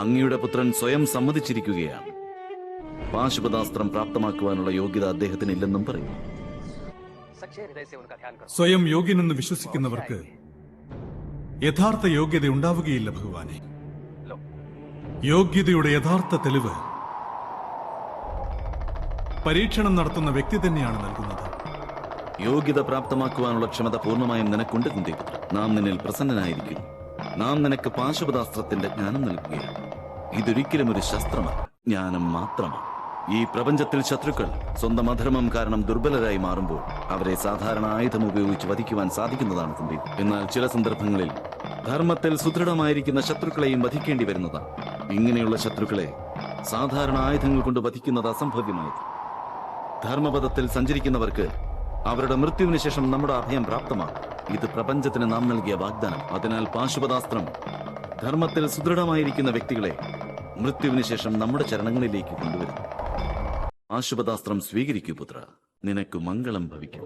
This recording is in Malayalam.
അങ്ങയുടെ പുത്രൻ സ്വയം സമ്മതിച്ചിരിക്കുകയാണ്. പാശുപതാസ്ത്രം പ്രാപ്തമാക്കുവാനുള്ള യോഗ്യത അദ്ദേഹത്തിന് ഇല്ലെന്നും പറയുന്നു. സ്വയം യോഗ്യനെന്ന് വിശ്വസിക്കുന്നവർക്ക് യഥാർത്ഥ യോഗ്യത ഉണ്ടാവുകയില്ല ഭഗവാനെ. യോഗ്യതയുടെ യഥാർത്ഥ തെളിവ് പരീക്ഷണം നടത്തുന്ന വ്യക്തി തന്നെയാണ് നൽകുന്നത്. യോഗ്യത പ്രാപ്തമാക്കുവാനുള്ള ക്ഷമത പൂർണമായും നിനക്കുണ്ട് കുന്തിപുത്ര നാം നിന്നിൽ പ്രസന്നനായിരിക്കും നാം നിനക്ക് പാശുപതാസ്ത്രത്തിന്റെ ജ്ഞാനം നൽകുകയാണ്. ഇതൊരിക്കലും ഒരു ശസ്ത്രമല്ല ജ്ഞാനം മാത്രമാണ്. ഈ പ്രപഞ്ചത്തിൽ ശത്രുക്കൾ സ്വന്തം അധർമ്മം കാരണം ദുർബലരായി മാറുമ്പോൾ അവരെ സാധാരണ ആയുധം ഉപയോഗിച്ച് വധിക്കുവാൻ സാധിക്കുന്നതാണ് കുന്തി എന്നാൽ ചില സന്ദർഭങ്ങളിൽ ധർമ്മത്തിൽ സുദൃഢമായിരിക്കുന്ന ശത്രുക്കളെയും വധിക്കേണ്ടി വരുന്നതാണ്. ഇങ്ങനെയുള്ള ശത്രുക്കളെ സാധാരണ ആയുധങ്ങൾ കൊണ്ട് വധിക്കുന്നത് അസംഭവ്യമായത്. ധർമ്മപഥത്തിൽ സഞ്ചരിക്കുന്നവർക്ക് അവരുടെ മൃത്യുവിന് ശേഷം നമ്മുടെ അഭയം പ്രാപ്തമാണ് ഇത് പ്രപഞ്ചത്തിന് നാം നൽകിയ വാഗ്ദാനം. അതിനാൽ പാശുപതാസ്ത്രം ധർമ്മത്തിൽ സുദൃഢമായിരിക്കുന്ന വ്യക്തികളെ മൃത്യുവിന് ശേഷം നമ്മുടെ ചരണങ്ങളിലേക്ക് കൊണ്ടുവരും. ആശുപതാസ്ത്രം സ്വീകരിക്കൂ പുത്ര. നിനക്ക് മംഗളം ഭവിക്കും.